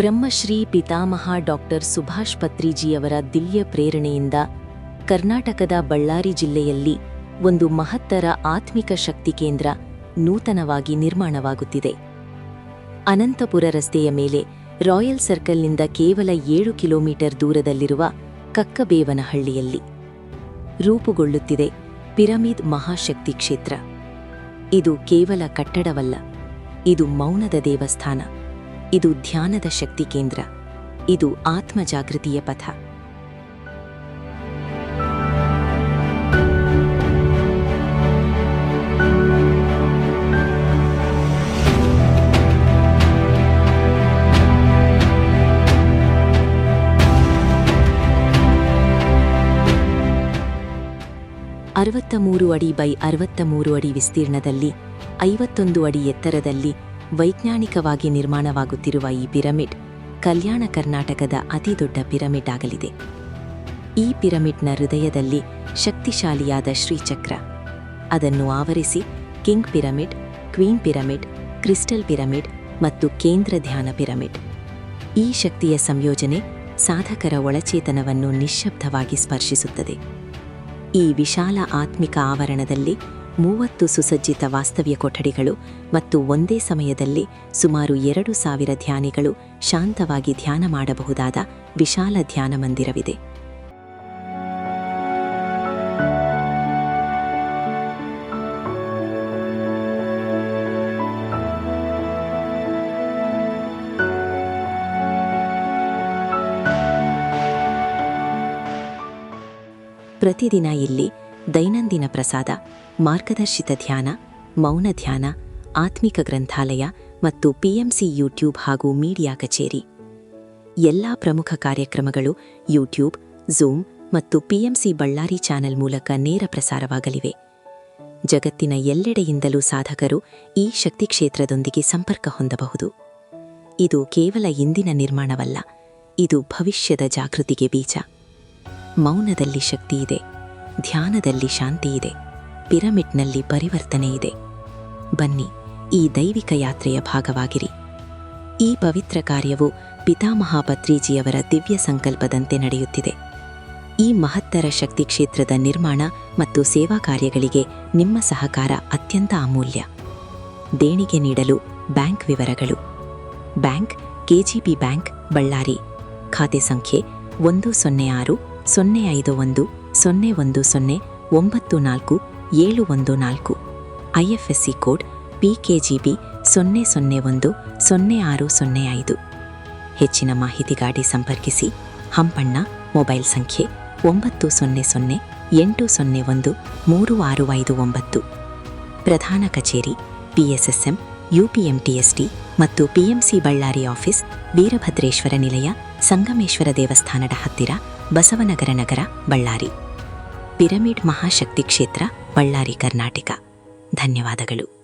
ಬ್ರಹ್ಮಶ್ರೀ ಪಿತಾಮಹ ಡಾಕ್ಟರ್ ಸುಭಾಷ್ ಪತ್ರಿಜಿಯವರ ದಿವ್ಯ ಪ್ರೇರಣೆಯಿಂದ ಕರ್ನಾಟಕದ ಬಳ್ಳಾರಿ ಜಿಲ್ಲೆಯಲ್ಲಿ ಒಂದು ಮಹತ್ತರ ಆತ್ಮಿಕ ಶಕ್ತಿ ಕೇಂದ್ರ ನೂತನವಾಗಿ ನಿರ್ಮಾಣವಾಗುತ್ತಿದೆ. ಅನಂತಪುರ ರಸ್ತೆಯ ಮೇಲೆ ರಾಯಲ್ ಸರ್ಕಲ್ನಿಂದ ಕೇವಲ ಏಳು ಕಿಲೋಮೀಟರ್ ದೂರದಲ್ಲಿರುವ ಕಕ್ಕಬೇವನಹಳ್ಳಿಯಲ್ಲಿ ರೂಪುಗೊಳ್ಳುತ್ತಿದೆ ಪಿರಮಿಡ್ ಮಹಾಶಕ್ತಿ ಕ್ಷೇತ್ರ. ಇದು ಕೇವಲ ಕಟ್ಟಡವಲ್ಲ, ಇದು ಮೌನದ ದೇವಸ್ಥಾನ. ಇದು ಧ್ಯಾನದ ಶಕ್ತಿ ಕೇಂದ್ರ. ಇದು ಆತ್ಮ ಜಾಗೃತಿಯ ಪಥ. ಅರವತ್ತ ಮೂರು ಅಡಿ ಬೈ ಅರವತ್ತ ಮೂರು ಅಡಿ ವಿಸ್ತೀರ್ಣದಲ್ಲಿ, ಐವತ್ತೊಂದು ಅಡಿ ಎತ್ತರದಲ್ಲಿ ವೈಜ್ಞಾನಿಕವಾಗಿ ನಿರ್ಮಾಣವಾಗುತ್ತಿರುವ ಈ ಪಿರಮಿಡ್ ಕಲ್ಯಾಣ ಕರ್ನಾಟಕದ ಅತಿದೊಡ್ಡ ಪಿರಮಿಡ್ ಆಗಲಿದೆ. ಈ ಪಿರಮಿಡ್ನ ಹೃದಯದಲ್ಲಿ ಶಕ್ತಿಶಾಲಿಯಾದ ಶ್ರೀಚಕ್ರ. ಅದನ್ನು ಆವರಿಸಿ king pyramid, queen pyramid, crystal pyramid ಮತ್ತು ಕೇಂದ್ರ ಧ್ಯಾನ ಪಿರಮಿಡ್. ಈ ಶಕ್ತಿಯ ಸಂಯೋಜನೆ ಸಾಧಕರ ಒಳಚೇತನವನ್ನು ನಿಶ್ಶಬ್ದವಾಗಿ ಸ್ಪರ್ಶಿಸುತ್ತದೆ. ಈ ವಿಶಾಲ ಆತ್ಮಿಕ ಆವರಣದಲ್ಲಿ ಮೂವತ್ತು ಸುಸಜ್ಜಿತ ವಾಸ್ತವ್ಯ ಕೊಠಡಿಗಳು ಮತ್ತು ಒಂದೇ ಸಮಯದಲ್ಲಿ ಸುಮಾರು ಎರಡು ಸಾವಿರ ಧ್ಯಾನಿಗಳು ಶಾಂತವಾಗಿ ಧ್ಯಾನ ಮಾಡಬಹುದಾದ ವಿಶಾಲ ಧ್ಯಾನ ಮಂದಿರವಿದೆ. ಪ್ರತಿದಿನ ಇಲ್ಲಿ ದೈನಂದಿನ ಪ್ರಸಾದ, ಮಾರ್ಗದರ್ಶಿತ ಧ್ಯಾನ, ಮೌನ ಧ್ಯಾನ, ಆತ್ಮಿಕ ಗ್ರಂಥಾಲಯ ಮತ್ತು ಪಿಎಂಸಿ ಯೂಟ್ಯೂಬ್ ಹಾಗೂ ಮೀಡಿಯಾ ಕಚೇರಿ. ಎಲ್ಲ ಪ್ರಮುಖ ಕಾರ್ಯಕ್ರಮಗಳು ಯೂಟ್ಯೂಬ್, ಝೂಮ್ ಮತ್ತು ಪಿಎಂಸಿ ಬಳ್ಳಾರಿ ಚಾನೆಲ್ ಮೂಲಕ ನೇರ ಪ್ರಸಾರವಾಗಲಿವೆ. ಜಗತ್ತಿನ ಎಲ್ಲೆಡೆಯಿಂದಲೂ ಸಾಧಕರು ಈ ಶಕ್ತಿ ಕ್ಷೇತ್ರದೊಂದಿಗೆ ಸಂಪರ್ಕ ಹೊಂದಬಹುದು. ಇದು ಕೇವಲ ಇಂದಿನ ನಿರ್ಮಾಣವಲ್ಲ, ಇದು ಭವಿಷ್ಯದ ಜಾಗೃತಿಗೆ ಬೀಜ. ಮೌನದಲ್ಲಿ ಶಕ್ತಿ ಇದೆ. ಧ್ಯಾನದಲ್ಲಿ ಶಾಂತಿ ಇದೆ. ಪಿರಮಿಡ್ನಲ್ಲಿ ಪರಿವರ್ತನೆ ಇದೆ. ಬನ್ನಿ ಈ ದೈವಿಕ ಯಾತ್ರೆಯ ಭಾಗವಾಗಿರಿ. ಈ ಪವಿತ್ರ ಕಾರ್ಯವು ಪಿತಾಮಹ ಪತ್ರೀಜಿಯವರ ದಿವ್ಯ ಸಂಕಲ್ಪದಂತೆ ನಡೆಯುತ್ತಿದೆ. ಈ ಮಹತ್ತರ ಶಕ್ತಿ ಕ್ಷೇತ್ರದ ನಿರ್ಮಾಣ ಮತ್ತು ಸೇವಾ ಕಾರ್ಯಗಳಿಗೆ ನಿಮ್ಮ ಸಹಕಾರ ಅತ್ಯಂತ ಅಮೂಲ್ಯ. ದೇಣಿಗೆ ನೀಡಲು ಬ್ಯಾಂಕ್ ವಿವರಗಳು. Bank, KGB bank, Ballari. ಖಾತೆ ಸಂಖ್ಯೆ ಒಂದು ಸೊನ್ನೆ ಆರು ಸೊನ್ನೆ ಐದು ಒಂದು ಸೊನ್ನೆ ಒಂದು ಸೊನ್ನೆ ಒಂಬತ್ತು ನಾಲ್ಕು ಏಳು ಒಂದು ನಾಲ್ಕು. ಐಎಫ್ಎಸ್ಸಿ ಕೋಡ್ ಪಿಕೆಜಿಬಿ ಸೊನ್ನೆ ಸೊನ್ನೆ ಒಂದು ಸೊನ್ನೆ ಆರು ಸೊನ್ನೆ ಐದು. ಹೆಚ್ಚಿನ ಮಾಹಿತಿಗಾಗಿ ಸಂಪರ್ಕಿಸಿ ಹಂಪಣ್ಣ ಮೊಬೈಲ್ ಸಂಖ್ಯೆ ಒಂಬತ್ತು ಸೊನ್ನೆ ಸೊನ್ನೆ ಎಂಟು ಸೊನ್ನೆ ಒಂದು ಮೂರು ಆರು ಐದು ಒಂಬತ್ತು. ಪ್ರಧಾನ ಕಚೇರಿ ಪಿಎಸ್ಎಸ್ಎಂ ಯುಪಿಎಂಟಿಎಸ್ಟಿ ಮತ್ತು ಪಿಎಂಸಿ ಬಳ್ಳಾರಿ ಆಫೀಸ್ ವೀರಭದ್ರೇಶ್ವರ ನಿಲಯ, ಸಂಗಮೇಶ್ವರ ದೇವಸ್ಥಾನದ ಹತ್ತಿರ ಬಸವನಗರ ನಗರ, ಬಳ್ಳಾರಿ. ಪಿರಮಿಡ್ ಮಹಾಶಕ್ತಿ ಕ್ಷೇತ್ರ ಬಳ್ಳಾರಿ ಕರ್ನಾಟಕ. ಧನ್ಯವಾದಗಳು.